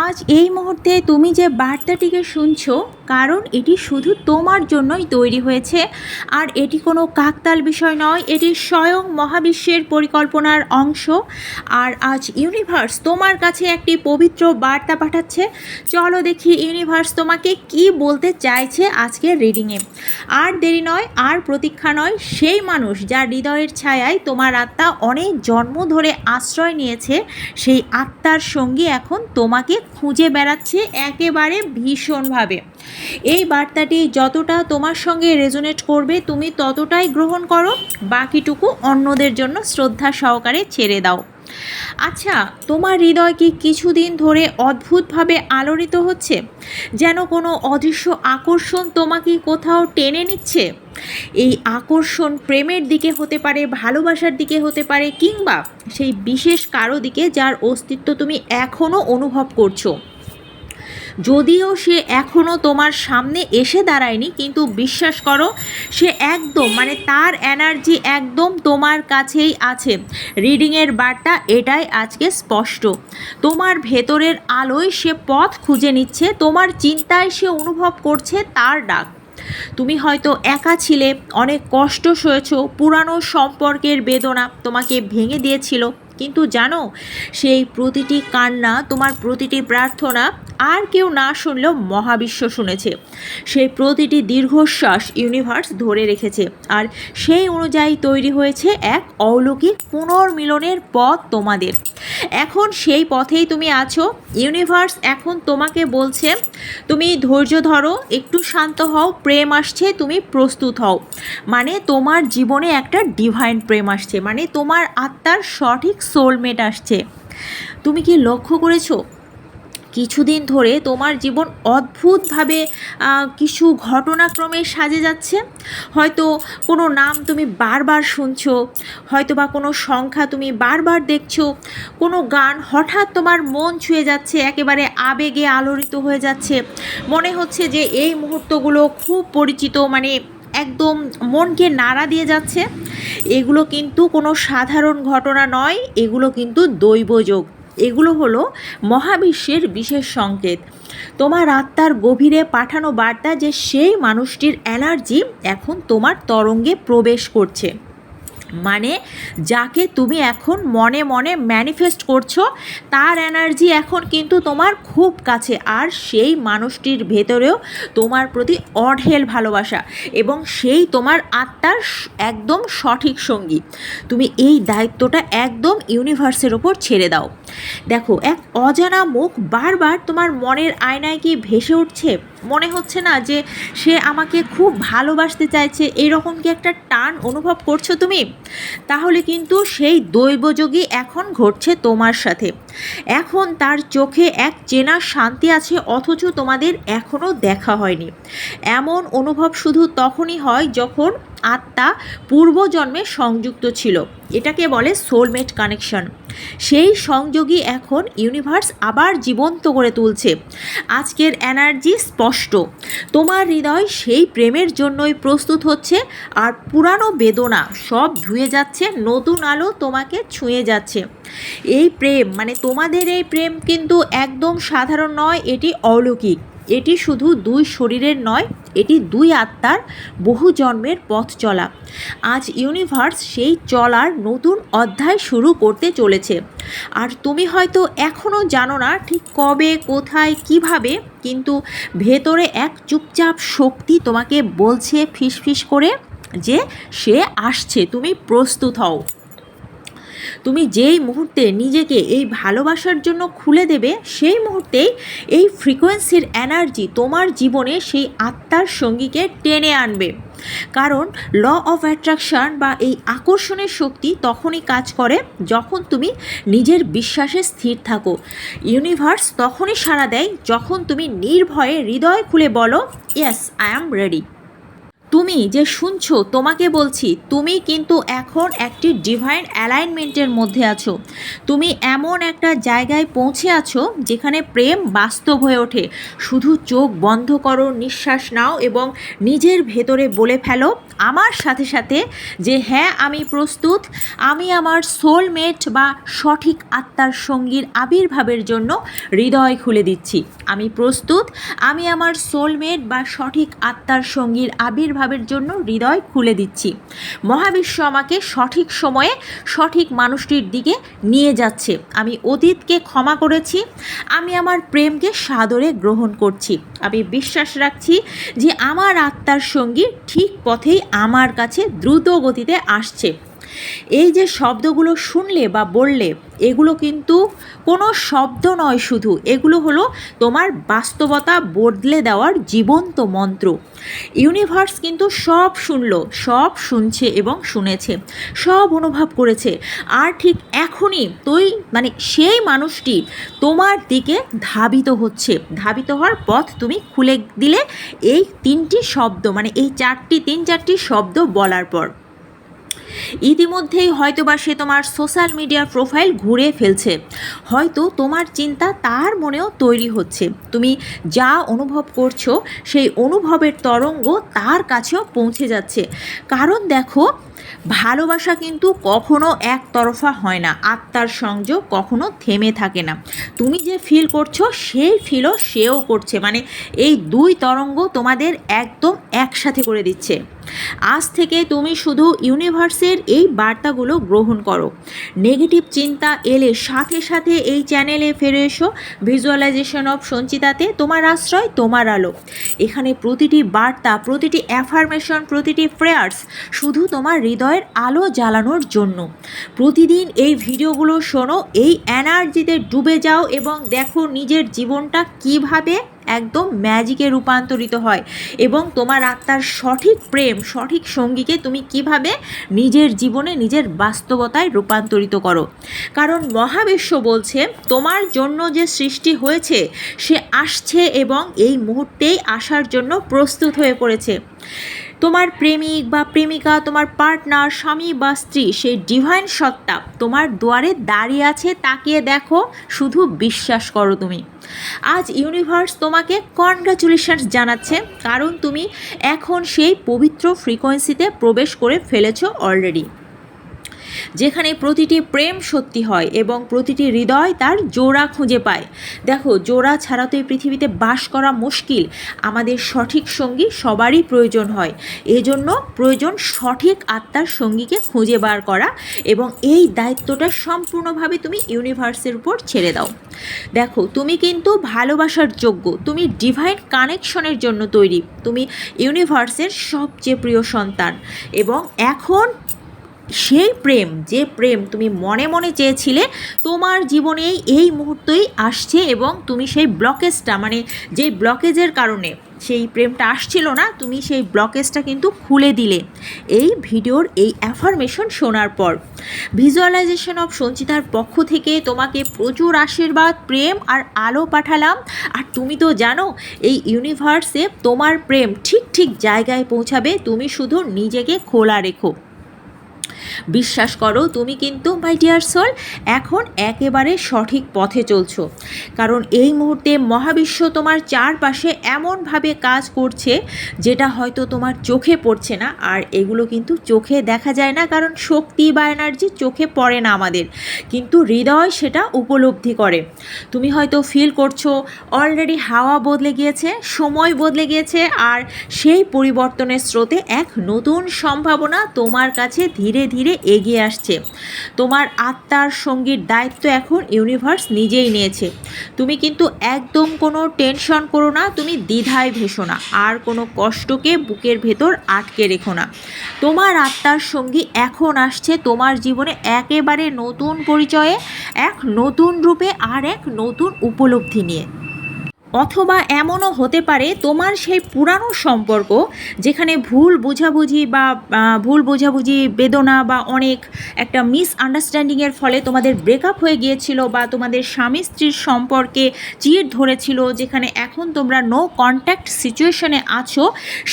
আজ এই মুহূর্তে তুমি যে বার্তাটিকে শুনছো কারণ এটি শুধু তোমার জন্যই তৈরি হয়েছে। আর এটি কোনো কাকতাল বিষয় নয়, এটি স্বয়ং মহাবিশ্বের পরিকল্পনার অংশ। আর আজ ইউনিভার্স তোমার কাছে একটি পবিত্র বার্তা পাঠাচ্ছে। চলো দেখি ইউনিভার্স তোমাকে কি বলতে চাইছে আজকের রিডিংয়ে আর দেরি নয়, আর প্রতীক্ষা নয়, সেই মানুষ যার হৃদয়ের ছায়ায় তোমার আত্মা অনেক জন্ম ধরে আশ্রয় নিয়েছে, সেই আত্মার সঙ্গী এখন তোমাকে খুঁজে বেড়াচ্ছে একেবারে ভীষণভাবে। এই বার্তাটি যতটা তোমার সঙ্গে রেজোনেট করবে, তুমি ততটাই গ্রহণ করো। বাকিটুকু অন্যদের জন্য শ্রদ্ধা সহকারে ছেড়ে দাও। আচ্ছা তোমার হৃদয় কি কিছুদিন ধরে অদ্ভুতভাবে আলোড়িত হচ্ছে? যেন কোনো অদৃশ্য আকর্ষণ তোমাকে কোথাও টেনে নিচ্ছে? এই আকর্ষণ প্রেমের দিকে হতে পারে, ভালোবাসার দিকে হতে পারে, কিংবা সেই বিশেষ কারও দিকে যার অস্তিত্ব তুমি এখনও অনুভব করছ। যদিও সে এখনও তোমার সামনে এসে দাঁড়ায়নি, কিন্তু বিশ্বাস করো, সে একদম মানে তার এনার্জি একদম তোমার কাছেই আছে। রিডিংয়ের বার্তা এটাই আজকে স্পষ্ট। তোমার ভেতরের আলোয় সে পথ খুঁজে নিচ্ছে, তোমার চিন্তায় সে অনুভব করছে তার ডাক। তুমি হয়তো একা ছিলে, অনেক কষ্ট সয়েছ, পুরানো সম্পর্কের বেদনা তোমাকে ভেঙে দিয়েছিল। কিন্তু জানো, সেই প্রতিটি কান্না, তোমার প্রতিটি প্রার্থনা আর কেউ না শুনলেও মহাবিশ্ব শুনেছে। সেই প্রতিটি দীর্ঘশ্বাস ইউনিভার্স ধরে রেখেছে। আর সেই অনুযায়ী তৈরি হয়েছে এক অলৌকিক পুনর্মিলনের পথ তোমাদের। এখন সেই পথেই তুমি আছো ইউনিভার্স এখন তোমাকে বলছে, তুমি ধৈর্য ধরো, একটু শান্ত হও, প্রেম আসছে, তুমি প্রস্তুত হও। মানে তোমার জীবনে একটা ডিভাইন প্রেম আসছে মানে তোমার আত্মার সঠিক সোলমেট আসছে। তুমি কি লক্ষ্য করেছ? কিছুদিন ধরে তোমার জীবন অদ্ভুতভাবে কিছু ঘটনাক্রমে সাজে যাচ্ছে। হয়তো কোনো নাম তুমি বারবার শুনছো, হয়তো বা কোনো সংখ্যা তুমি বারবার দেখছ, কোনো গান হঠাৎ তোমার মন ছুঁয়ে যাচ্ছে, একেবারে আবেগে আলোড়িত হয়ে যাচ্ছে। মনে হচ্ছে যে এই মুহূর্তগুলো খুব পরিচিত মানে একদম মনকে নাড়া দিয়ে যাচ্ছে। এগুলো কিন্তু কোনো সাধারণ ঘটনা নয়, এগুলো কিন্তু দৈবযোগ। এগুলো হলো মহাবিশ্বের বিশেষ সংকেত। তোমার আত্মার গভীরে পাঠানো বার্তা যে সেই মানুষটির এনার্জি এখন তোমার তরঙ্গে প্রবেশ করছে। মানে যাকে তুমি এখন মনে মনে ম্যানিফেস্ট করছ, তার এনার্জি এখন কিন্তু তোমার খুব কাছে। আর সেই মানুষটির ভেতরেও তোমার প্রতি অঢেল ভালোবাসা এবং সেই তোমার আত্মার একদম সঠিক সঙ্গী। তুমি এই দায়িত্বটা একদম ইউনিভার্সের ওপর ছেড়ে দাও। দেখো, এক অজানা মুখ বারবার তোমার মনের আয়নায় কি ভেসে উঠছে। মনে হচ্ছে না যে সে আমাকে খুব ভালোবাসতে চাইছে। এরকম কি একটা টান অনুভব করছ তুমি? তাহলে কিন্তু সেই দৈবযোগী এখন ঘটছে তোমার সাথে। এখন তার চোখে এক চেনা শান্তি আছে, অথচ তোমাদের এখনও দেখা হয়নি। এমন অনুভব শুধু তখনই হয় যখন আত্মা পূর্বজন্মে সংযুক্ত ছিল। এটাকে বলে সোলমেট কানেকশন সেই সংযোগী এখন ইউনিভার্স আবার জীবন্ত করে তুলছে। আজকের এনার্জি স্পষ্ট। তোমার হৃদয় সেই প্রেমের জন্যই প্রস্তুত হচ্ছে আর পুরানো বেদনা সব ধুয়ে যাচ্ছে, নতুন আলো তোমাকে ছুঁয়ে যাচ্ছে। এই প্রেম মানে তোমাদের এই প্রেম কিন্তু একদম সাধারণ নয়, এটি অলৌকিক। এটি শুধু দুই শরীরের নয়, এটি দুই আত্মার বহু জন্মের পথ চলা। আজ ইউনিভার্স সেই চলার নতুন অধ্যায় শুরু করতে চলেছে। আর তুমি হয়তো এখনও জানো না ঠিক কবে, কোথায়, কীভাবে, কিন্তু ভেতরে এক চুপচাপ শক্তি তোমাকে বলছে ফিসফিস করে যে সে আসছে, তুমি প্রস্তুত হও। তুমি যেই মুহূর্তে নিজেকে এই ভালোবাসার জন্য খুলে দেবে, সেই মুহূর্তেই এই ফ্রিকোয়েন্সির এনার্জি তোমার জীবনে সেই আত্মার সঙ্গীকে টেনে আনবে। কারণ ল অফ অ্যাট্রাকশন বা এই আকর্ষণের শক্তি তখনই কাজ করে যখন তুমি নিজের বিশ্বাসে স্থির থাকো। ইউনিভার্স তখনই সাড়া দেয় যখন তুমি নির্ভয়ে হৃদয় খুলে বলো ইয়েস আই অ্যাম রেডি তুমি যে শুনছো, তোমাকে বলছি, তুমি কিন্তু এখন একটি ডিভাইন অ্যালাইনমেন্টের মধ্যে আছো। তুমি এমন একটা জায়গায় পৌঁছে আছো যেখানে প্রেম বাস্তব হয়ে ওঠে। শুধু চোখ বন্ধ করো, নিঃশ্বাস নাও এবং নিজের ভেতরে বলে ফেলো আমার সাথে সাথে যে হ্যাঁ আমি প্রস্তুত। আমি আমার সোলমেট বা সঠিক আত্মার সঙ্গীর আবির্ভাবের জন্য হৃদয় খুলে দিচ্ছি। আমি প্রস্তুত। আমি আমার সোলমেট বা সঠিক আত্মার সঙ্গীর আবির্ভাবের জন্য হৃদয় খুলে দিচ্ছি। মহাবিশ্ব আমাকে সঠিক সময়ে সঠিক মানুষটির দিকে নিয়ে যাচ্ছে। আমি অতীতকে ক্ষমা করেছি। আমি আমার প্রেমকে সাদরে গ্রহণ করছি। আমি বিশ্বাস রাখছি যে আমার আত্মার সঙ্গী ঠিক পথেই আমার কাছে দ্রুত গতিতে আসছে। এই যে শব্দগুলো শুনলে বা বললে, এগুলো কিন্তু কোনো শব্দ নয় শুধু, এগুলো হলো তোমার বাস্তবতা বদলে দেওয়ার জীবন্ত মন্ত্র। ইউনিভার্স কিন্তু সব শুনলো, সব শুনছে এবং শুনেছে, সব অনুভব করেছে। আর ঠিক এখনই তুই মানে সেই মানুষটি তোমার দিকে ধাবিত হচ্ছে। ধাবিত হওয়ার পথ তুমি খুলে দিলে এই তিনটি শব্দ মানে এই চারটি, তিন চারটি শব্দ বলার পর। ইতিমধ্যেই হয়তোবা সে তোমার সোশ্যাল মিডিয়ার প্রোফাইল ঘুরে ফেলছে। হয়তো তোমার চিন্তা তার মনেও তৈরি হচ্ছে। তুমি যা অনুভব করছ, সেই অনুভবের তরঙ্গ তার কাছেও পৌঁছে যাচ্ছে। কারণ দেখো ভালোবাসা কিন্তু কখনো একতরফা হয় না, আত্মার সংযোগ কখনো থেমে থাকে না। তুমি যে ফিল করছ, সেই ফিলও সেও করছে মানে এই দুই তরঙ্গ তোমাদের একদম একসাথে করে দিচ্ছে। আজ থেকে তুমি শুধু ইউনিভার্সের এই বার্তাগুলো গ্রহণ করো। নেগেটিভ চিন্তা এলে সাথে সাথে এই চ্যানেলে ফিরে এসো। ভিজুয়ালাইজেশন অফ সঞ্চিতাতে তোমার আশ্রয়, তোমার আলো। এখানে প্রতিটি বার্তা, প্রতিটি অ্যাফার্মেশন প্রতিটি প্রেয়ার্স শুধু তোমার হৃদয়ের আলো জ্বালানোর জন্য। প্রতিদিন এই ভিডিওগুলো শোনো, এই এনার্জিতে ডুবে যাও এবং দেখো নিজের জীবনটা কীভাবে একদম ম্যাজিকে রূপান্তরিত হয় এবং তোমার আত্মার সঠিক প্রেম, সঠিক সঙ্গীকে তুমি কীভাবে নিজের জীবনে নিজের বাস্তবতায় রূপান্তরিত করো। কারণ মহাবিশ্ব বলছে, তোমার জন্য যে সৃষ্টি হয়েছে, সে আসছে এবং এই মুহূর্তেই আসার জন্য প্রস্তুত হয়ে পড়েছে। তোমার প্রেমিক বা প্রেমিকা, তোমার পার্টনার স্বামী বা স্ত্রী, সেই ডিভাইন সত্তা তোমার দুয়ারে দাঁড়িয়ে আছে, তাকিয়ে দেখো, শুধু বিশ্বাস করো তুমি। আজ ইউনিভার্স তোমাকে কনগ্রাচুলেশনস জানাচ্ছে, কারণ তুমি এখন সেই পবিত্র ফ্রিকোয়েন্সিতে প্রবেশ করে ফেলেছো অলরেডি যেখানে প্রতিটি প্রেম সত্যি হয় এবং প্রতিটি হৃদয় তার জোড়া খুঁজে পায়। দেখো, জোড়া ছাড়া তো এই পৃথিবীতে বাস করা মুশকিল। আমাদের সঠিক সঙ্গী সবারই প্রয়োজন হয়। এজন্য প্রয়োজন সঠিক আত্মার সঙ্গীকে খুঁজে বার করা এবং এই দায়িত্বটা সম্পূর্ণভাবে তুমি ইউনিভার্সের উপর ছেড়ে দাও। দেখো, তুমি কিন্তু ভালোবাসার যোগ্য। তুমি ডিভাইন কানেকশনের জন্য তৈরি। তুমি ইউনিভার্সের সবচেয়ে প্রিয় সন্তান। এবং এখন সেই প্রেম, যে প্রেম তুমি মনে মনে চেয়েছিলে, তোমার জীবনেই এই মুহূর্তেই আসছে এবং তুমি সেই ব্লকেজটা মানে যে ব্লকেজের কারণে সেই প্রেমটা আসছিল না, তুমি সেই ব্লকেজটা কিন্তু খুলে দিলে। এই ভিডিওর এই অ্যাফার্মেশন শোনার পর ভিজুয়ালাইজেশন অফ সঞ্চিতার পক্ষ থেকে তোমাকে প্রচুর আশীর্বাদ, প্রেম আর আলো পাঠালাম। আর তুমি তো জানো, এই ইউনিভার্সে তোমার প্রেম ঠিক ঠিক জায়গায় পৌঁছাবে, তুমি শুধু নিজেকে খোলা রেখো। বিশ্বাস করো, তুমি কিন্তু মাই ডিয়ার সোল এখন একেবারে সঠিক পথে চলছো। কারণ এই মুহূর্তে মহাবিশ্ব তোমার চারপাশে এমনভাবে কাজ করছে, যেটা হয়তো তোমার চোখে পড়ছে না, আর এগুলো কিন্তু চোখে দেখা যায় না, কারণ শক্তি বা এনার্জি চোখে পড়ে না আমাদের। কিন্তু হৃদয় সেটা উপলব্ধি করে। তুমি হয়তো ফিল করছ অলরেডি হাওয়া বদলে গিয়েছে, সময় বদলে গিয়েছে, আর সেই পরিবর্তনের স্রোতে এক নতুন সম্ভাবনা তোমার কাছে ধীরে ধীরে এগিয়ে আসছে। তোমার আত্মার সঙ্গীর দায়িত্ব এখন ইউনিভার্স নিজেই নিয়েছে। তুমি কিন্তু একদম কোনো টেনশন করো না, তুমি দ্বিধায় ভেসো না। আর কোনো কষ্টকে বুকের ভেতর আটকে রেখো না। তোমার আত্মার সঙ্গী এখন আসছে তোমার জীবনে একেবারে নতুন পরিচয়ে, এক নতুন রূপে আর এক নতুন উপলব্ধি নিয়ে। অথবা এমনও হতে পারে তোমার সেই পুরানো সম্পর্ক যেখানে ভুল বোঝাবুঝি বা ভুল বোঝাবুঝি, বেদনা বা অনেক একটা মিস আন্ডারস্ট্যান্ডিংয়ের ফলে তোমাদের ব্রেকআপ হয়ে গিয়েছিল বা তোমাদের স্বামী স্ত্রীর সম্পর্কে চির ধরেছিল যেখানে এখন তোমরা নো কন্ট্যাক্ট সিচুয়েশনে আছো,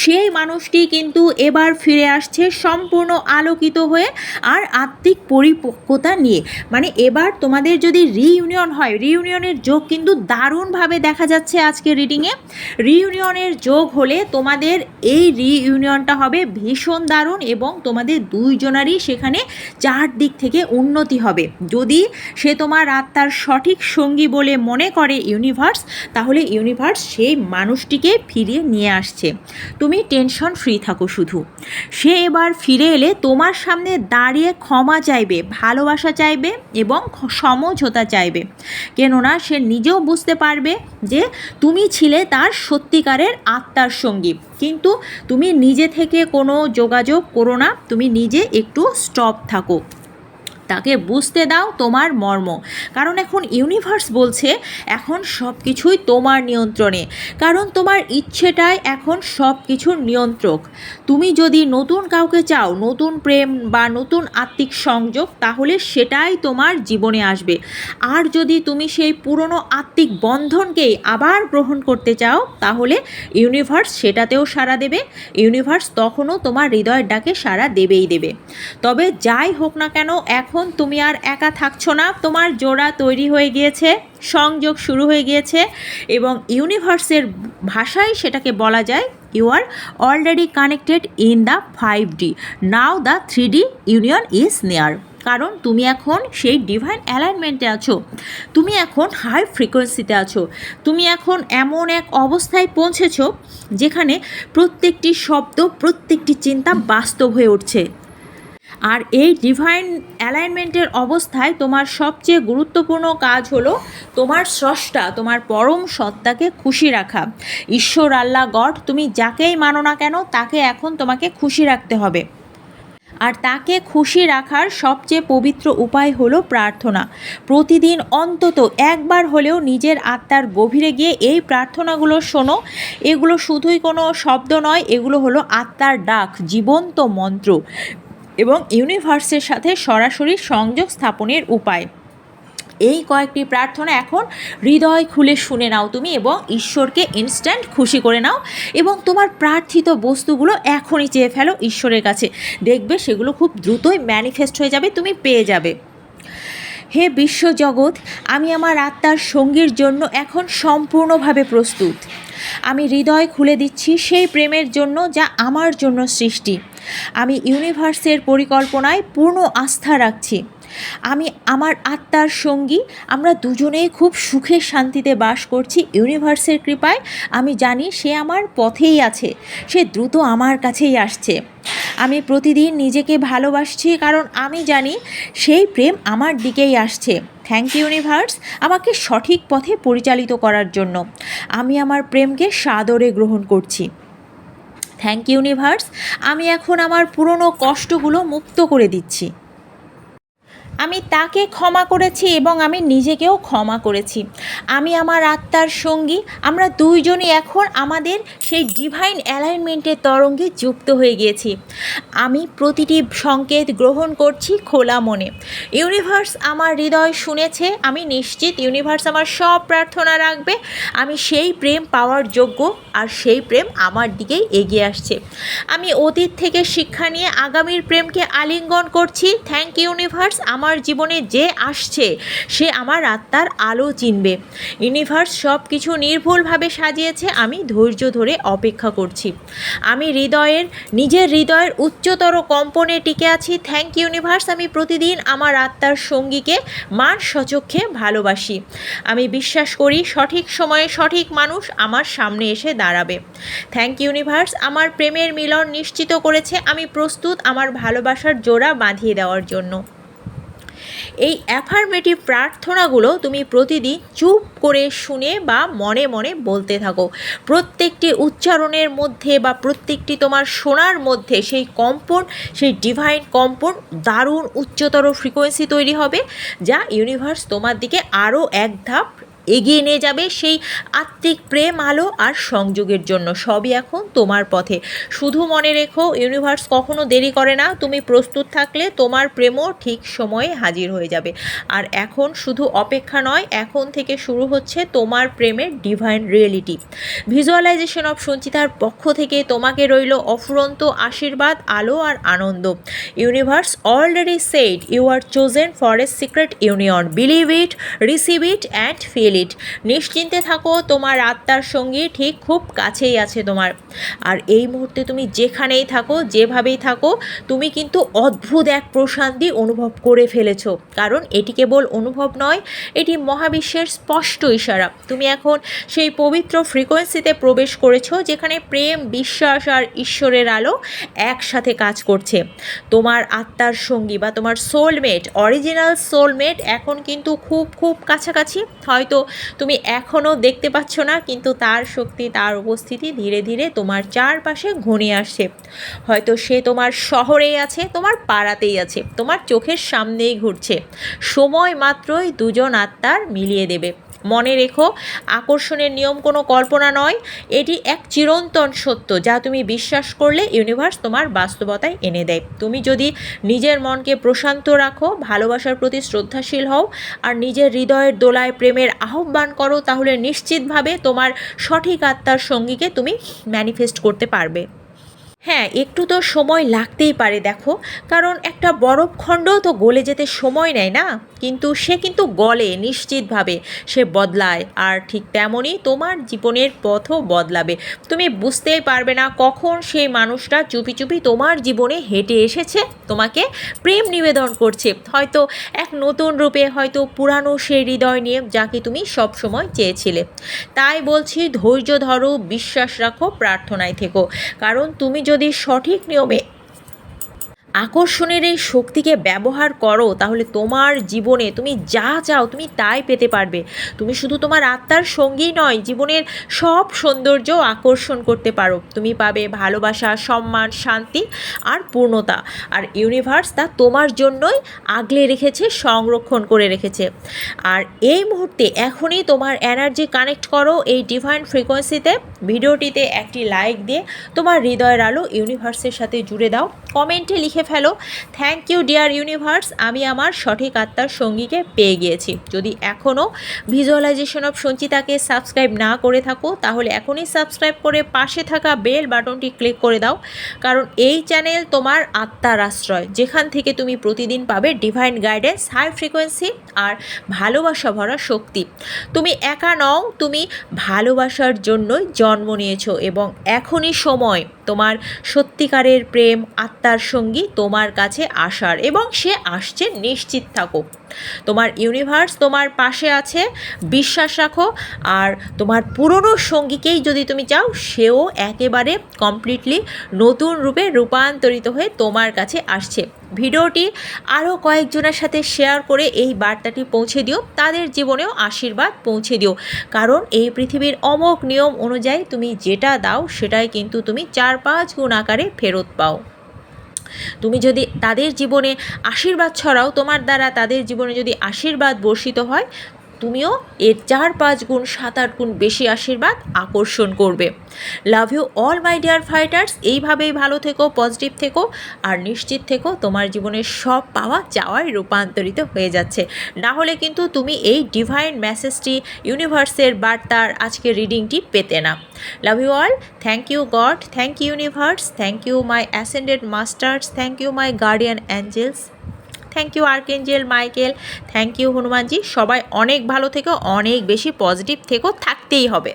সেই মানুষটি কিন্তু এবার ফিরে আসছে সম্পূর্ণ আলোকিত হয়ে আর আত্মিক পরিপক্কতা নিয়ে। মানে এবার তোমাদের যদি রিইউনিয়ন হয় রিইউনিয়নের যোগ কিন্তু দারুণভাবে দেখা যাচ্ছে। আজকে রিডিংয়ে রিইউনিয়নের যোগ হলে তোমাদের এই রিইউনিয়নটা হবে ভীষণ দারুণ এবং তোমাদের দুইজনারই সেখানে চারদিক থেকে উন্নতি হবে। যদি সে তোমার আত্মার সঠিক সঙ্গী বলে মনে করে ইউনিভার্স তাহলে ইউনিভার্স সেই মানুষটিকে ফিরিয়ে নিয়ে আসছে। তুমি টেনশন ফ্রি থাকো শুধু। সে এবার ফিরে এলে তোমার সামনে দাঁড়িয়ে ক্ষমা চাইবে, ভালোবাসা চাইবে এবং সমঝোতা চাইবে। কেননা সে নিজেও বুঝতে পারবে যে তুমি ছিলে তার সত্যিকারের আত্মার সঙ্গী। কিন্তু তুমি নিজে থেকে কোনো যোগাযোগ করো না, তুমি নিজে একটু স্টপ থাকো। তাকে বুঝতে দাও তোমার মর্ম। কারণ এখন ইউনিভার্স বলছে, এখন সব কিছুই তোমার নিয়ন্ত্রণে। কারণ তোমার ইচ্ছেটাই এখন সব কিছুর নিয়ন্ত্রক। তুমি যদি নতুন কাউকে চাও, নতুন প্রেম বা নতুন আত্মিক সংযোগ, তাহলে সেটাই তোমার জীবনে আসবে। আর যদি তুমি সেই পুরনো আত্মিক বন্ধনকেই আবার গ্রহণ করতে চাও, তাহলে ইউনিভার্স সেটাতেও সাড়া দেবে। ইউনিভার্স তখনও তোমার হৃদয়ের ডাকে সাড়া দেবেই দেবে। তবে যাই হোক না কেন, এখন তুমি আর একা থাকছো না, তোমার জোড়া তৈরি হয়ে গিয়েছে, সংযোগ শুরু হয়ে গিয়েছে এবং ইউনিভার্সের ভাষায় সেটাকে বলা যায় you are already connected in the five D now the three D union is near কারণ তুমি এখন সেই ডিভাইন অ্যালাইনমেন্টে আছো। তুমি এখন হাই ফ্রিকোয়েন্সিতে আছো। তুমি এখন এমন এক অবস্থায় পৌঁছেছো যেখানে প্রত্যেকটি শব্দ, প্রত্যেকটি চিন্তা বাস্তব হয়ে উঠছে। আর এই ডিভাইন অ্যালাইনমেন্টের অবস্থায় তোমার সবচেয়ে গুরুত্বপূর্ণ কাজ হলো তোমার স্রষ্টা, তোমার পরম সত্তাকে খুশি রাখা। ঈশ্বর, আল্লাহ, গড, তুমি যাকেই মানো না কেন, তাকে এখন তোমাকে খুশি রাখতে হবে। আর তাকে খুশি রাখার সবচেয়ে পবিত্র উপায় হলো প্রার্থনা। প্রতিদিন অন্তত একবার হলেও নিজের আত্মার গভীরে গিয়ে এই প্রার্থনাগুলো শোনো। এগুলো শুধুই কোনো শব্দ নয়, এগুলো হলো আত্মার ডাক, জীবন্ত মন্ত্র। এবং ইউনিভার্সের সাথে সরাসরি সংযোগ স্থাপনের উপায়। এই কয়েকটি প্রার্থনা এখন হৃদয় খুলে শুনে নাও তুমি এবং ঈশ্বরকে ইনস্ট্যান্ট খুশি করে নাও এবং তোমার প্রার্থিত বস্তুগুলো এখনই চেয়ে ফেলো ঈশ্বরের কাছে। দেখবে সেগুলো খুব দ্রুতই ম্যানিফেস্ট হয়ে যাবে, তুমি পেয়ে যাবে। হে বিশ্বজগৎ, আমি আমার আত্মার সঙ্গীর জন্য এখন সম্পূর্ণভাবে প্রস্তুত। আমি হৃদয় খুলে দিচ্ছি সেই প্রেমের জন্য যা আমার জন্য সৃষ্টি। আমি ইউনিভার্সের পরিকল্পনায় পূর্ণ আস্থা রাখছি। আমি আমার আত্মার সঙ্গী, আমরা দুজনেই খুব সুখে শান্তিতে বাস করছি ইউনিভার্সের কৃপায়। আমি জানি সে আমার পথেই আছে, সে দ্রুত আমার কাছেই আসছে। আমি প্রতিদিন নিজেকে ভালোবাসছি কারণ আমি জানি সেই প্রেম আমার দিকেই আসছে। থ্যাংক ইউ ইউনিভার্স আমাকে সঠিক পথে পরিচালিত করার জন্য। আমি আমার প্রেমকে সাদরে গ্রহণ করছি। থ্যাংক ইউনিভার্স আমি এখন আমার পুরনো কষ্টগুলো মুক্ত করে দিচ্ছি। আমি তাকে ক্ষমা করেছি এবং আমি নিজেকেও ক্ষমা করেছি। আমি আমার আত্মার সঙ্গী, আমরা দুইজনই এখন আমাদের সেই ডিভাইন অ্যালাইনমেন্টের তরঙ্গে যুক্ত হয়ে গিয়েছি। আমি প্রতিটি সংকেত গ্রহণ করছি খোলা মনে। ইউনিভার্স আমার হৃদয় শুনেছে, আমি নিশ্চিত ইউনিভার্স আমার সব প্রার্থনা রাখবে। আমি সেই প্রেম পাওয়ার যোগ্য আর সেই প্রেম আমার দিকেই এগিয়ে আসছে। আমি অতীত থেকে শিক্ষা নিয়ে আগামীর প্রেমকে আলিঙ্গন করছি। থ্যাংক ইউনিভার্স আমার জীবনে যে আসছে, সে আমার আত্মার আলো চিনবে। ইউনিভার্স সব কিছু নির্ভুলভাবে সাজিয়েছে, আমি ধৈর্য ধরে অপেক্ষা করছি। আমি হৃদয়ের, নিজের হৃদয়ের উচ্চতর কম্পনে টিকে আছি। থ্যাংক ইউনিভার্স আমি প্রতিদিন আমার আত্মার সঙ্গীকে মান সচক্ষে ভালোবাসি। আমি বিশ্বাস করি, সঠিক সময়ে সঠিক মানুষ আমার সামনে এসে দাঁড়াবে। থ্যাংক ইউনিভার্স আমার প্রেমের মিলন নিশ্চিত করেছে। আমি প্রস্তুত আমার ভালোবাসার জোড়া বাঁধিয়ে দেওয়ার জন্য। এই অ্যাফার্মেটিভ প্রার্থনাগুলো তুমি প্রতিদিন চুপ করে শুনে বা মনে মনে বলতে থাকো। প্রত্যেকটি উচ্চারণের মধ্যে বা প্রত্যেকটি তোমার শোনার মধ্যে সেই কম্পন, সেই ডিভাইন কম্পন দারুণ উচ্চতর ফ্রিকোয়েন্সি তৈরি হবে, যা ইউনিভার্স তোমার দিকে আরও এক ধাপ এগিয়ে নিয়ে যাবে সেই আত্মিক প্রেম, আলো আর সংযোগের জন্য। সবই এখন তোমার পথে। শুধু মনে রেখো ইউনিভার্স কখনো দেরি করে না। তুমি প্রস্তুত থাকলে তোমার প্রেমও ঠিক সময়ে হাজির হয়ে যাবে। আর এখন শুধু অপেক্ষা নয়, এখন থেকে শুরু হচ্ছে তোমার প্রেমের ডিভাইন রিয়েলিটি ভিজুয়ালাইজেশন অফ সঞ্চিতার পক্ষ থেকে তোমাকে রইল অফুরন্ত আশীর্বাদ, আলো আর আনন্দ। Universe already said you are chosen for a secret union believe it receive it and feel it নিশ্চিন্তে থাকো, তোমার আত্মার সঙ্গী ঠিক খুব কাছেই আছে তোমার। আর এই মুহূর্তে তুমি যেখানেই থাকো, যেভাবেই থাকো, তুমি কিন্তু অদ্ভুত এক প্রশান্তি অনুভব করে ফেলেছ। কারণ এটি কেবল অনুভব নয়, এটি মহাবিশ্বের স্পষ্ট ইশারা। তুমি এখন সেই পবিত্র ফ্রিকোয়েন্সিতে প্রবেশ করেছ, যেখানে প্রেম, বিশ্বাস আর ঈশ্বরের আলো একসাথে কাজ করছে। তোমার আত্মার সঙ্গী বা তোমার সোলমেট অরিজিনাল সোলমেট এখন কিন্তু খুব খুব কাছাকাছি। হয়তো তুমি এখনও দেখতে পাচ্ছ না, কিন্তু তার শক্তি, তার উপস্থিতি ধীরে ধীরে তোমার চারপাশে ঘনিয়ে আসছে। হয়তো সে তোমার শহরেই আছে, তোমার পাড়াতেই আছে, তোমার চোখের সামনেই ঘুরছে। সময় মাত্রই দুজন আত্মার মিলিয়ে দেবে। মনে রেখো, আকর্ষণের নিয়ম কোনো কল্পনা নয়। এটি এক চিরন্তন সত্য যা তুমি বিশ্বাস করলে ইউনিভার্স তোমার বাস্তবতায় এনে দেয়। তুমি যদি নিজের মনকে প্রশান্ত রাখো, ভালোবাসার প্রতি শ্রদ্ধাশীল হও, আর নিজের হৃদয়ের দোলায় প্রেমের আহ্বান করো, তাহলে নিশ্চিতভাবে তোমার সঠিক আত্মার সঙ্গীকে তুমি ম্যানিফেস্ট করতে পারবে। হ্যাঁ একটু তো সময় লাগতেই পারে, দেখো। কারণ একটা বরফখণ্ড তো গলে যেতে সময় নেয় না। কিন্তু সে কিন্তু গলে, নিশ্চিতভাবে। সে বদলায়, আর ঠিক তেমনই তোমার জীবনের পথও বদলাবে। তুমি বুঝতেই পারবে না কখন সেই মানুষটা চুপি চুপি তোমার জীবনে হেঁটে এসেছে। তোমাকে প্রেম নিবেদন করছে। হয়তো এক নতুন রূপে, হয়তো পুরানো সেই হৃদয় নিয়ে যাকে তুমি সব সময় চেয়েছিলে। তাই বলছি, ধৈর্য ধরো, বিশ্বাস রাখো, প্রার্থনায় থেকো। কারণ তুমি যদি সঠিক নিয়মে আকর্ষণের এই শক্তিকে ব্যবহার করো, তাহলে তোমার জীবনে তুমি যা চাও তুমি তাই পেতে পারবে। তুমি শুধু তোমার আত্মার সঙ্গী নয়, জীবনের সব সৌন্দর্য আকর্ষণ করতে পারো। তুমি পাবে ভালোবাসা, সম্মান, শান্তি আর পূর্ণতা। আর ইউনিভার্স তা তোমার জন্যই আগলে রেখেছে, সংরক্ষণ করে রেখেছে। আর এই মুহূর্তে এখনই তোমার এনার্জি কানেক্ট করো এই ডিভাইন ফ্রিকোয়েন্সিতে ভিডিওটিতে একটি লাইক দিয়ে তোমার হৃদয়ের আলো ইউনিভার্সের সাথে জুড়ে দাও। কমেন্টে লিখে ফেলো। থ্যাংক ইউ ডিয়ার ইউনিভার্স আমি আমার সঠিক আত্মার সঙ্গীকে পেয়ে গিয়েছি। যদি এখনও ভিজুয়ালাইজেশন অফ সঞ্চিতাকে সাবস্ক্রাইব না করে থাকো, তাহলে এখনই সাবস্ক্রাইব করে পাশে থাকা বেল বাটনটি ক্লিক করে দাও। কারণ এই চ্যানেল তোমার আত্মার আশ্রয়। যেখান থেকে তুমি প্রতিদিন পাবে ডিভাইন গাইডেন্স হাই ফ্রিকোয়েন্সি আর ভালোবাসা ভরা শক্তি। তুমি একা নও, তুমি ভালোবাসার জন্যই জন্ম নিয়েছো এবং এখনই সময় তোমার সত্যিকারের প্রেম, আত্মার সঙ্গী তোমার কাছে আসার এবং সে আসছে নিশ্চিত থাকো তোমার ইউনিভার্স তোমার পাশে আছে, বিশ্বাস রাখো। আর তোমার পুরনো সঙ্গীকেই যদি তুমি চাও, সেও একেবারে কমপ্লিটলি নতুন রূপে রূপান্তরিত হয়ে তোমার কাছে আসছে। ভিডিওটি আরও কয়েকজনের সাথে শেয়ার করে এই বার্তাটি পৌঁছে দিও, তাদের জীবনেও আশীর্বাদ পৌঁছে দিও। কারণ এই পৃথিবীর অমোক নিয়ম অনুযায়ী তুমি যেটা দাও, সেটাই কিন্তু তুমি চার পাঁচ গুণ আকারে ফেরত পাও। তুমি যদি তাদের জীবনে আশীর্বাদ ছড়াও তোমার দ্বারা তাদের জীবনে যদি আশীর্বাদ বর্ষিত হয় তুমিও এর চার পাঁচ গুণ সাত আট গুণ বেশি আশীর্বাদ আকর্ষণ করবে। Love you all my dear fighters এইভাবেই ভালো থেকো পজিটিভ থেকো, আর নিশ্চিত থেকো তোমার জীবনের সব পাওয়া চাওয়ায় রূপান্তরিত হয়ে যাচ্ছে। না হলে কিন্তু তুমি এই ডিভাইন মেসেজটি ইউনিভার্সের বার্তার আজকের রিডিংটি পেতে না। Love you all thank you God thank you universe thank you my ascended masters thank you my guardian angels thank you archangel Michael thank you Hanumanji সবাই অনেক ভালো থেকো, অনেক বেশি পজিটিভ থেকো, থাকতেই হবে।